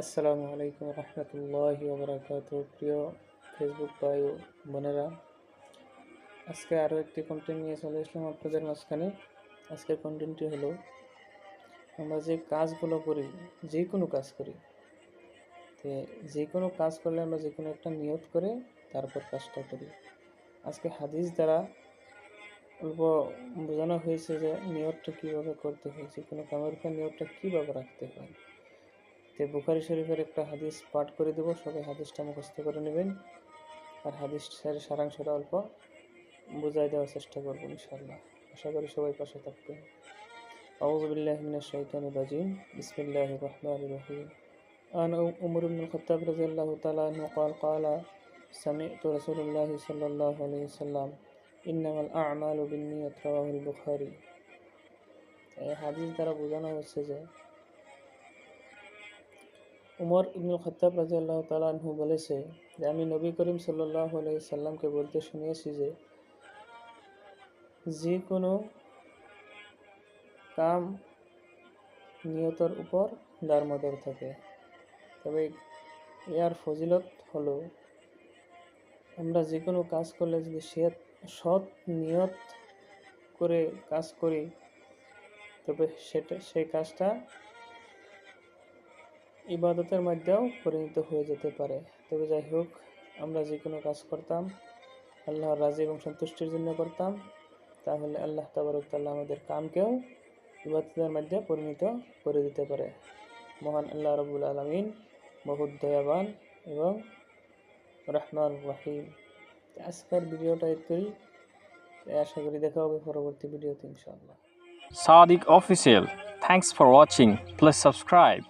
আসসালামু আলাইকুম রহমতুল্লাহি ওবরাকাত প্রিয় ফেসবুক ভাই বোনেরা, আজকে আরও একটি কন্টেন্ট নিয়ে চলে এসলাম আপনাদের মাঝখানে। আজকের কন্টেন্টটি হলো, আমরা যে কাজগুলো করি, যে কোনো কাজ করি, তো যে কোনো কাজ করলে আমরা যে কোনো একটা নিয়ত করে তারপর কাজটা করি। আজকে হাদিস দ্বারা অল্প বোঝানো হয়েছে যে নিয়তটা কীভাবে করতে হয়, যে কোনো কামের উপর নিয়তটা কীভাবে রাখতে হয়। তো বুখারি শরীফের একটা হাদিস পাঠ করে দেবো সবাই হাদিসটা মুখস্থ করে নেবেন আর হাদিসের সারাংশটা অল্প বোঝাই দেওয়ার চেষ্টা করবো ইনশাল্লাহ আশা করি সবাই পাশে থাকবেন أعوذ بالله من الشيطان الرجيم بسم الله الرحمن الرحيم عن عمر بن الخطاب رضي الله تعالى عنه قال قال سمعت رسول الله صلى الله عليه وسلم إنما الأعمال بالنية رواه البخاري এই হাদিস দ্বারা বোঝানো হচ্ছে যে উমর ইবনুল খত্তাব রাজিয়াল্লাহ তালাহু বলেছে যে, আমি নবী করিম সাল্লাহ আলাই সাল্লামকে বলতে শুনিয়েছি যে যে কোনো কাম নিয়তর উপর দারমদর থাকে। তবে এর ফজিলত হলো, আমরা যে কোনো কাজ করলে যদি সৎ নিয়ত করে কাজ করি, তবে সেটা, সেই কাজটা ইবাদতের মধ্যেও পরিণত হয়ে যেতে পারে। তবে যাই হোক আমরা যে কোনো কাজ করতাম, আল্লাহর রাজি এবং সন্তুষ্টির জন্য করতাম, তাহলে আল্লাহ তাবারকাল্লাহ আমাদের কামকেও ইবাদতের মধ্যে পরিণত করে দিতে পারে। মহান আল্লাহ রবুল আলমিন বহুত দয়াবান এবং রহমান রাহিম। আজকের ভিডিওটা এতই আশা করি দেখা হবে পরবর্তী ভিডিওতে ইনশাআল্লাহ। Sadiq official. Thanks for watching Please subscribe.